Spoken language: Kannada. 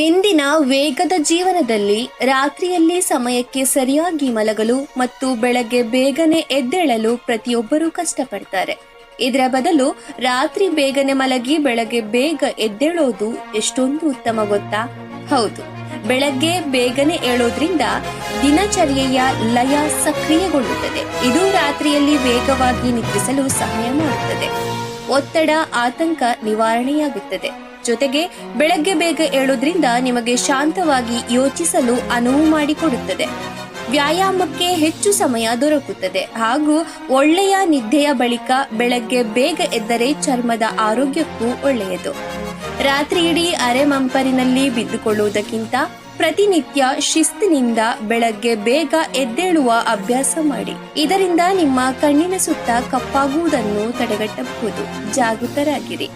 ಇಂದಿನ ವೇಗದ ಜೀವನದಲ್ಲಿ ರಾತ್ರಿಯಲ್ಲಿ ಸಮಯಕ್ಕೆ ಸರಿಯಾಗಿ ಮಲಗಲು ಮತ್ತು ಬೆಳಗ್ಗೆ ಬೇಗನೆ ಎದ್ದೇಳಲು ಪ್ರತಿಯೊಬ್ಬರೂ ಕಷ್ಟಪಡ್ತಾರೆ. ಇದರ ಬದಲು ರಾತ್ರಿ ಬೇಗನೆ ಮಲಗಿ ಬೆಳಗ್ಗೆ ಬೇಗ ಎದ್ದೇಳೋದು ಎಷ್ಟೊಂದು ಉತ್ತಮ ಗೊತ್ತಾ? ಹೌದು. ಬೆಳಗ್ಗೆ ಬೇಗನೆ ಏಳೋದ್ರಿಂದ ದಿನಚರ್ಯೆಯ ಲಯ ಸಕ್ರಿಯಗೊಳ್ಳುತ್ತದೆ. ಇದು ರಾತ್ರಿಯಲ್ಲಿ ವೇಗವಾಗಿ ನಿದ್ರಿಸಲು ಸಹಾಯ ಮಾಡುತ್ತದೆ. ಒತ್ತಡ, ಆತಂಕ ನಿವಾರಣೆಯಾಗುತ್ತದೆ. ಜೊತೆಗೆ ಬೆಳಗ್ಗೆ ಬೇಗ ಏಳೋದ್ರಿಂದ ನಿಮಗೆ ಶಾಂತವಾಗಿ ಯೋಚಿಸಲು ಅನುವು ಮಾಡಿಕೊಡುತ್ತದೆ. ವ್ಯಾಯಾಮಕ್ಕೆ ಹೆಚ್ಚು ಸಮಯ ದೊರಕುತ್ತದೆ. ಹಾಗೂ ಒಳ್ಳೆಯ ನಿದ್ದೆಯ ಬಳಿಕ ಬೆಳಗ್ಗೆ ಬೇಗ ಎದ್ದರೆ ಚರ್ಮದ ಆರೋಗ್ಯಕ್ಕೂ ಒಳ್ಳೆಯದು. ರಾತ್ರಿಯಿಡೀ ಅರೆಮಂಪರಿನಲ್ಲಿ ಬಿದ್ದುಕೊಳ್ಳುವುದಕ್ಕಿಂತ ಪ್ರತಿನಿತ್ಯ ಶಿಸ್ತಿನಿಂದ ಬೆಳಗ್ಗೆ ಬೇಗ ಎದ್ದೇಳುವ ಅಭ್ಯಾಸ ಮಾಡಿ. ಇದರಿಂದ ನಿಮ್ಮ ಕಣ್ಣಿನ ಸುತ್ತ ಕಪ್ಪಾಗುವುದನ್ನು ತಡೆಗಟ್ಟಬಹುದು. ಜಾಗೃತರಾಗಿರಿ.